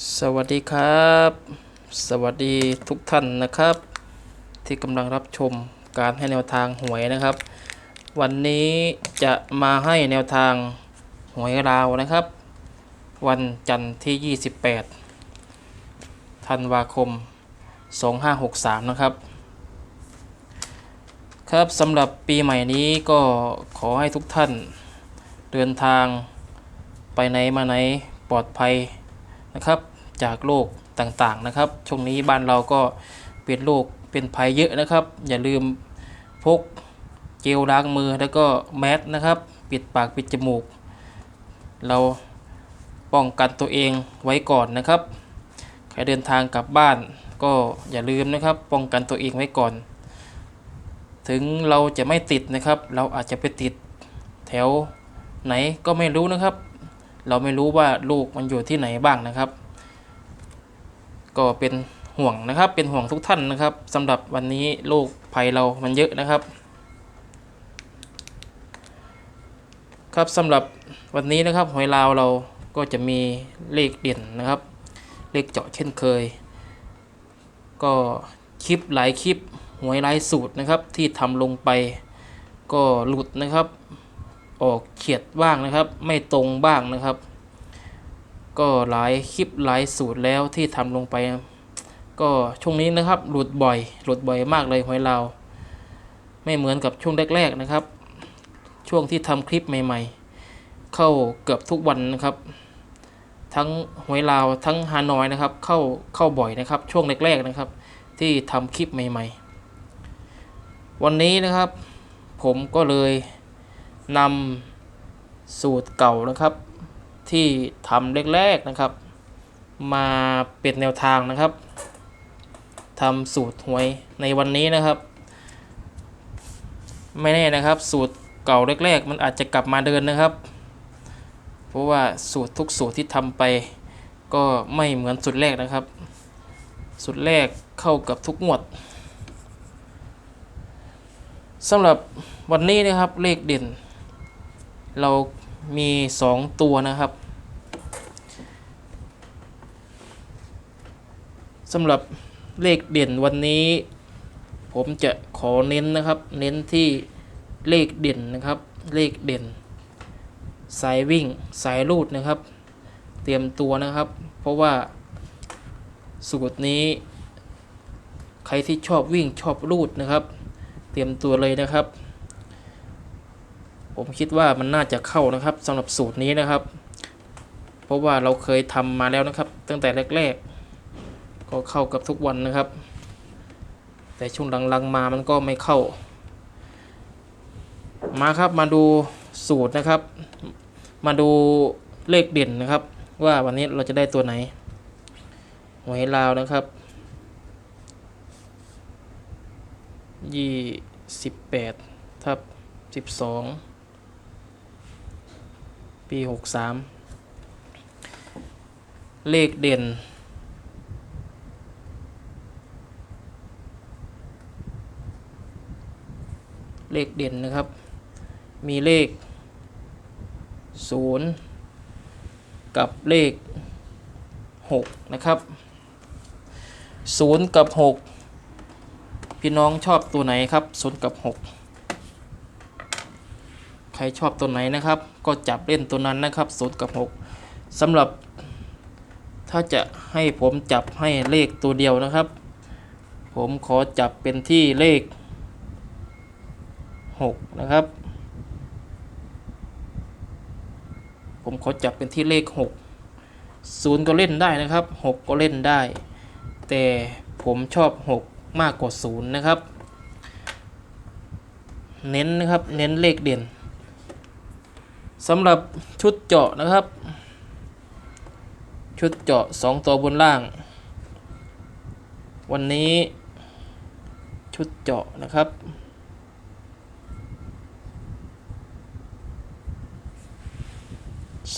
สวัสดีครับ สวัสดีทุกท่านนะครับ ที่กำลังรับชมการให้แนวทางหวยนะครับ วันนี้จะมาให้แนวทางหวยราวนะครับ วันจันทร์ที่ 28ธันวาคม 2563 นะครับ ครับสำหรับปีใหม่นี้ก็ขอให้ทุกท่าน เดินทางไปไหนมาไหนปลอดภัย นะครับ จากโรคต่างๆนะครับ ช่วงนี้บ้านเราก็เป็นโรคเป็นภัยเยอะนะครับ อย่าลืมพกเจลล้างมือแล้วก็แมสนะครับ ปิดปากปิดจมูก เราป้องกันตัวเองไว้ก่อนนะครับ ใครเดินทางกลับบ้านก็อย่าลืมนะครับ ป้องกันตัวเองไว้ก่อน ถึงเราจะไม่ติดนะครับ เราอาจจะไปติดแถวไหนก็ไม่รู้นะครับ เราไม่รู้ว่าลูกมันอยู่ที่ไหนบ้างนะครับ ก็เป็นห่วงนะครับ เป็นห่วงทุกท่านนะครับสำหรับวันนี้โรคภัยเรามันเยอะนะครับ ครับสำหรับวันนี้นะครับหวยลาวเราก็จะมีเลขเด่นนะครับ เลขเจาะเช่นเคย ก็คลิปหลายคลิปหวยหลายสูตรนะครับ ที่ทำลงไปก็หลุดนะครับ ออกเฉียดบ้างนะครับ ไม่ตรงบ้างนะครับ ก็หลายคลิปหลายสูตรแล้วที่ทำลงไป ก็ช่วงนี้นะครับ หลุดบ่อย หลุดบ่อยมากเลยหวยเราไม่เหมือนกับช่วงแรก ๆนะครับ ช่วงที่ทำคลิปใหม่ ๆ เข้าเกือบทุกวันนะครับ ทั้งหวยลาวทั้งฮานอยนะครับ เข้าเข้าบ่อยนะครับ ช่วงแรกๆนะครับ ที่ทำคลิปใหม่ ๆ วันนี้นะครับ ผมก็เลย นำสูตรเก่านะครับ ที่ทำแรกๆนะครับ มาเป็นแนวทางนะครับทำสูตรหวยในวันนี้นะครับ ไม่แน่นะครับ สูตรเก่าแรก ๆ มันอาจจะกลับมาเดินนะครับ เพราะว่าสูตรทุกสูตรที่ทำไปก็ไม่เหมือนสูตรแรกนะครับ สูตรแรกเข้ากับทุกงวดสำหรับวันนี้นะครับเลขเด่น เรามี 2 ตัวนะครับสำหรับเลขเด่นวันนี้ ผมจะขอเน้นนะครับ เน้นที่เลขเด่นนะครับ เลขเด่น สายวิ่งสายรูดนะครับ เตรียมตัวนะครับ เพราะว่าสูตรนี้ ใครที่ชอบวิ่งชอบรูดนะครับ เตรียมตัวเลยนะครับ ผมคิดว่ามันน่าจะเข้านะครับสำหรับสูตรนี้นะครับ เพราะว่าเราเคยทำมาแล้วนะครับ ตั้งแต่แรก ๆ ก็เข้ากับทุกวันนะครับ แต่ช่วงหลังๆมามันก็ไม่เข้า มาครับมาดูสูตรนะครับ มาดูเลขเด่นนะครับ ว่าวันนี้เราจะได้ตัวไหนหวยลาวนะครับยี่สิบแปดทับสิบสอง ปีหกสามเลขเด่น เลขเด่นนะครับ มีเลขศูนย์กับเลขหกนะครับศูนย์กับหกพี่น้องชอบตัวไหนครับศูนย์กับหก รชอบตัวไหนนะครับ ก็จับเล่นตัวนั้นนะครับศูนย์กับหกสำหรับ ถ้าจะให้ผมจับให้เลขตัวเดียวนะครับ ผมขอจับเป็นที่เลขหกนะครับ ผมขอจับเป็นที่เลขหกศูนย์ก็เล่นได้นะครับหกก็เล่นได้ แต่ผมชอบหกมากกว่าศูนย์นะครับเน้นนะครับ เน้นเลขเด่น สำหรับชุดเจาะนะครับ ชุดเจาะ 2 ตัวบนล่าง วันนี้ ชุดเจาะนะครับ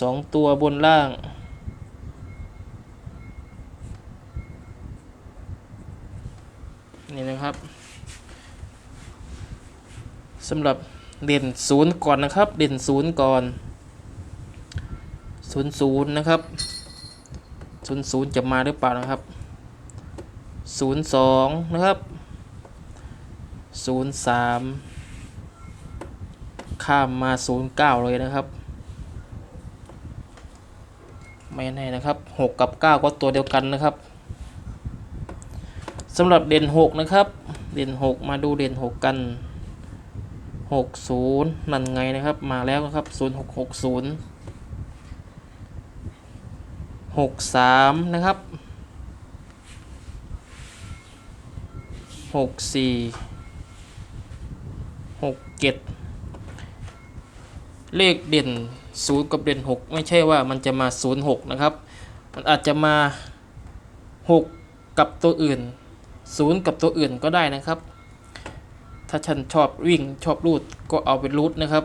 สองตัวบนล่างนี่นะครับสำหรับ เด่นศูนย์ก่อนนะครับ เด่นศูนย์ก่อนศูนย์ศูนย์นะครับศูนย์ศูนย์จะมาหรือเปล่านะครับศูนย์สองนะครับศูนย์สามข้ามมาศูนย์เก้าเลยนะครับไม่แน่นะครับหกกับเก้าก็ตัวเดียวกันนะครับสำหรับเด่นหกนะครับ เด่นหกมาดูเด่นหกกัน หกศูนย์นั่นไงนะครับ มาแล้วนะครับศูนย์หกหกศูนย์หกสามนะครับหกสี่หกเจ็ดเลขเด่นศูนย์กับเด่นหกไม่ใช่ว่ามันจะมาศูนย์หกนะครับ มันอาจจะมาหกกับตัวอื่นศูนย์กับตัวอื่นก็ได้นะครับ ถ้าฉันชอบวิ่งชอบรูดก็เอาเป็นรูดนะครับ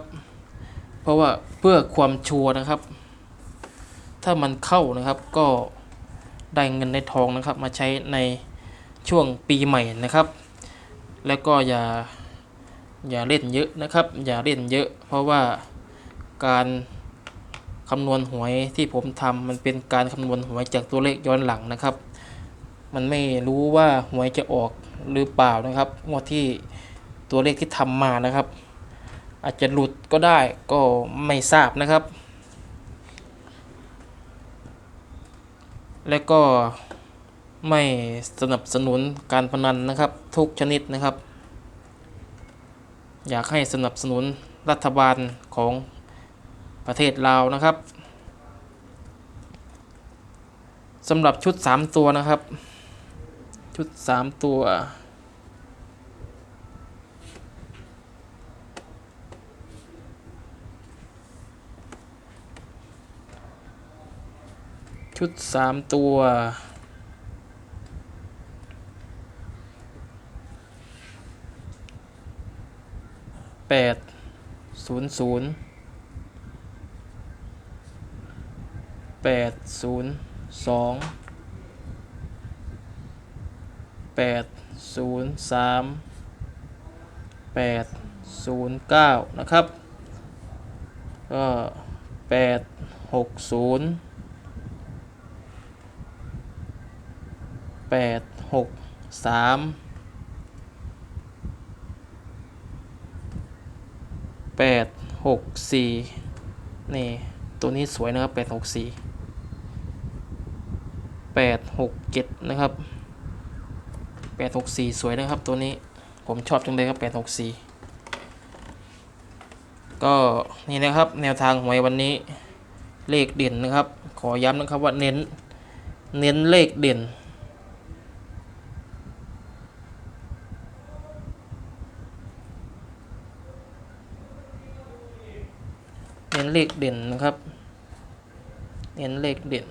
เพราะว่าเพื่อความชัวร์นะครับ ถ้ามันเข้านะครับก็ได้เงินได้ทองนะครับ มาใช้ในช่วงปีใหม่นะครับ แล้วก็อย่าอย่าเล่นเยอะนะครับ อย่าเล่นเยอะ เพราะว่าการคำนวณหวยที่ผมทำมันเป็นการคำนวณหวยจากตัวเลขย้อนหลังนะครับ มันไม่รู้ว่าหวยจะออกหรือเปล่านะครับงวดที่ ตัวเลขที่ทำมานะครับ อาจจะหลุดก็ได้ก็ไม่ทราบนะครับ และก็ไม่สนับสนุนการพนันนะครับ ทุกชนิดนะครับ อยากให้สนับสนุนรัฐบาลของประเทศลาวนะครับสำหรับชุด 3 ตัวนะครับ ชุด 3 ตัว ชุด3ตัว แปดศูนย์ศูนย์แปดศูนย์สองแปดศูนย์สามแปดศูนย์เก้านะครับ ก็แปดหกศูนย์ แปดหกสามแปดหกสี่นี่ ตัวนี้สวยนะครับแปดหกสี่แปดหกเจ็ดนะครับแปดหกสี่สวยนะครับตัวนี้ผมชอบจังเลยครับแปดหกสี่ก็นี่นะครับแนวทางหวยวันนี้เลขเด่นนะครับ ขอย้ำนะครับว่าเน้น เน้นเลขเด่นเน้น เลขเด่นนะครับ เน้นเลขเด่น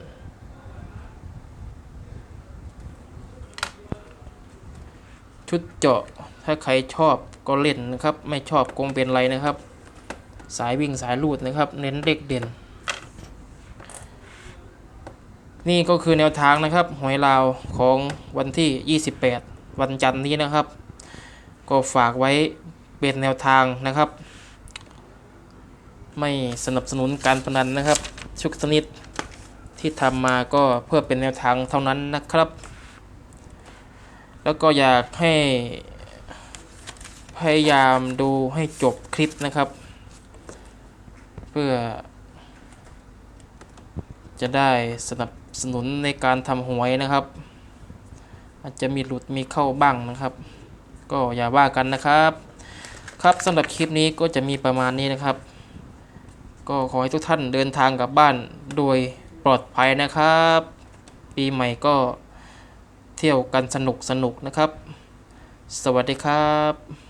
ชุดเจาะถ้าใครชอบก็เล่นนะครับ ไม่ชอบคงเป็นไรนะครับ สายวิ่งสายลูดนะครับ เน้นเลขเด่น นี่ก็คือแนวทางนะครับหวยลาวของวันที่ 28 วันจันทร์นี้นะครับ ก็ฝากไว้เป็นแนวทางนะครับ ไม่สนับสนุนการพนันนะครับ ชุกชนิดที่ทำมาก็เพื่อเป็นแนวทางเท่านั้นนะครับ แล้วก็อยากให้พยายามดูให้จบคลิปนะครับ เพื่อ จะได้สนับสนุนในการทำหวยนะครับ อาจจะมีหลุดมีเข้าบ้างนะครับ ก็อย่าว่ากันนะครับ ครับสำหรับคลิปนี้ก็จะมีประมาณนี้นะครับ ก็ขอให้ทุกท่านเดินทางกลับบ้านโดยปลอดภัยนะครับ ปีใหม่ก็เที่ยวกันสนุกสนุกนะครับ สวัสดีครับ